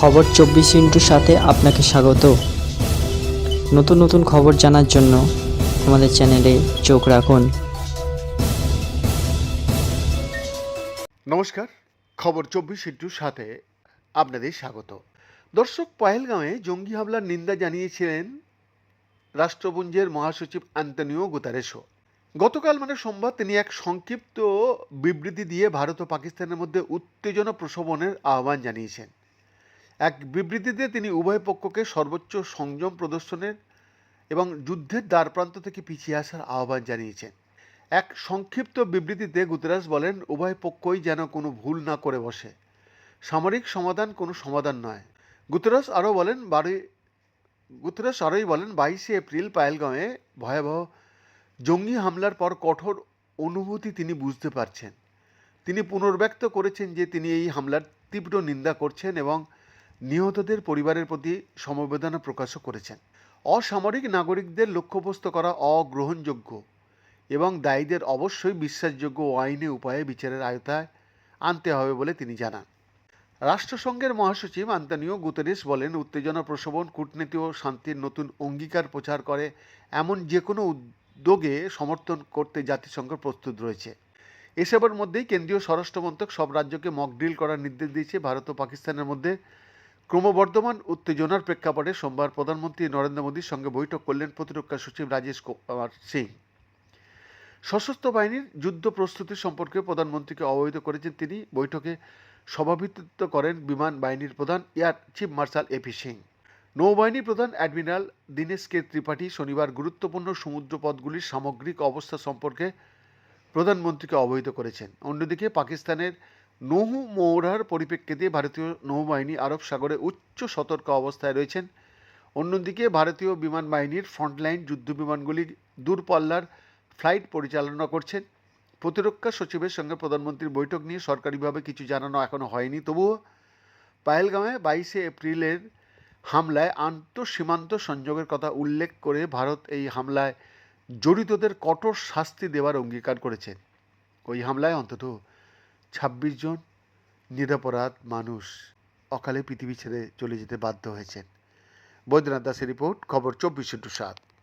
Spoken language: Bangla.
খবর চব্বিশ ইন্টুর সাথে আপনাকে স্বাগত। নতুন নতুন খবর জানার জন্য আমাদের চ্যানেলে চোখ রাখুন। নমস্কার, খবর চব্বিশ ইন্টুর সাথে আপনাদের স্বাগত। দর্শক, পহেলগাঁওয়ে জঙ্গি হামলার নিন্দা জানিয়েছিলেন রাষ্ট্রপুঞ্জের মহাসচিব আন্তনিও গুতারেসও। গতকাল মানে সোমবার তিনি এক সংক্ষিপ্ত বিবৃতি দিয়ে ভারত ও পাকিস্তানের মধ্যে উত্তেজনা প্রশমনের আহ্বান জানিয়েছেন। এক বিবৃতিতে তিনি উভয় পক্ষকে সর্বোচ্চ সংযম প্রদর্শনের এবং যুদ্ধের দ্বারপ্রান্ত থেকে পিছিয়ে আসার আহ্বান জানিয়েছেন। এক সংক্ষিপ্ত বিবৃতিতে গুতরাস বলেন, উভয় পক্ষই যেন কোনো ভুল না করে বসে। সামরিক সমাধান কোনো সমাধান নয়। গুতরাস আরও বলেন, বারোই, গুতরাস আরোই বলেন, বাইশে এপ্রিল পায়েলগাঁওয়ে ভয়াবহ জঙ্গি হামলার পর কঠোর অনুভূতি তিনি বুঝতে পারছেন। তিনি পুনর্ব্যক্ত করেছেন যে তিনি এই হামলার তীব্র নিন্দা করছেন এবং নিহতদের পরিবারের প্রতি সমবেদনা প্রকাশও করেছেন। অসামরিক নাগরিকদের লক্ষ্যবস্তু করা অগ্রহণযোগ্য এবং দায়ীদের অবশ্যই বিশ্বাসযোগ্য আইনি উপায়ে বিচারের আয়তায় আনতে হবে বলে তিনি জানান। রাষ্ট্রসংঘের মহাসচিব আন্তনিও গুতেরেস বলেন, উত্তেজনা প্রশমন, কূটনীতি ও শান্তির নতুন অঙ্গীকার প্রচার করে এমন যে কোনো উদ্যোগে সমর্থন করতে জাতিসংঘ প্রস্তুত রয়েছে। এসবের মধ্যেই কেন্দ্রীয় স্বরাষ্ট্রমন্ত্রক সব রাজ্যকে মক ড্রিল করার নির্দেশ দিয়েছে। ভারত ও পাকিস্তানের মধ্যে ক্রমবর্ধমান উত্তেজনার প্রেক্ষাপটে সোমবার প্রধানমন্ত্রী নরেন্দ্র মোদীর সঙ্গে বৈঠক করলেন প্রতিরক্ষা সচিব রাজেশ কুমার সিং। সশস্ত্র বাহিনীর যুদ্ধ প্রস্তুতি সম্পর্কে প্রধানমন্ত্রীকে অবহিত করেছেন তিনি। বৈঠকে সভাপতিত্ব করেন বিমান বাহিনীর প্রধান air chief marshal A P Singh. নৌবাহিনী প্রধান অ্যাডমিরাল দীনেশ কে ত্রিপাঠী শনিবার গুরুত্বপূর্ণ সমুদ্রপথগুলির সামগ্রিক অবস্থা সম্পর্কে প্রধানমন্ত্রীকে অবহিত করেছেন। অন্যদিকে পাকিস্তানের নৌহু মৌরার পরিপ্রেক্ষিতে ভারতীয় নৌবাহিনী আরব সাগরে উচ্চ সতর্ক অবস্থায় রয়েছেন। অন্যদিকে ভারতীয় বিমান বাহিনীর ফ্রন্টলাইন যুদ্ধ বিমানগুলি দূরপাল্লার ফ্লাইট পরিচালনা করছেন। প্রতিরক্ষা সচিবের সঙ্গে প্রধানমন্ত্রীর বৈঠক নিয়ে সরকারিভাবে কিছু জানানো এখনও হয়নি। তবুও পায়েলগাঁওয়ে বাইশে এপ্রিলের হামলায় আন্তঃসীমান্ত সংযোগের কথা উল্লেখ করে ভারত এই হামলায় জড়িতদের কঠোর শাস্তি দেওয়ার অঙ্গীকার করেছে। ওই হামলায় অন্তত ছাব্বিশ জন নিরাপরাধ মানুষ অকালে পৃথিবী ছেড়ে চলে যেতে বাধ্য হয়েছেন। বৈদ্যনাথ দাসের রিপোর্ট, খবর চব্বিশ ইন্টু সাত।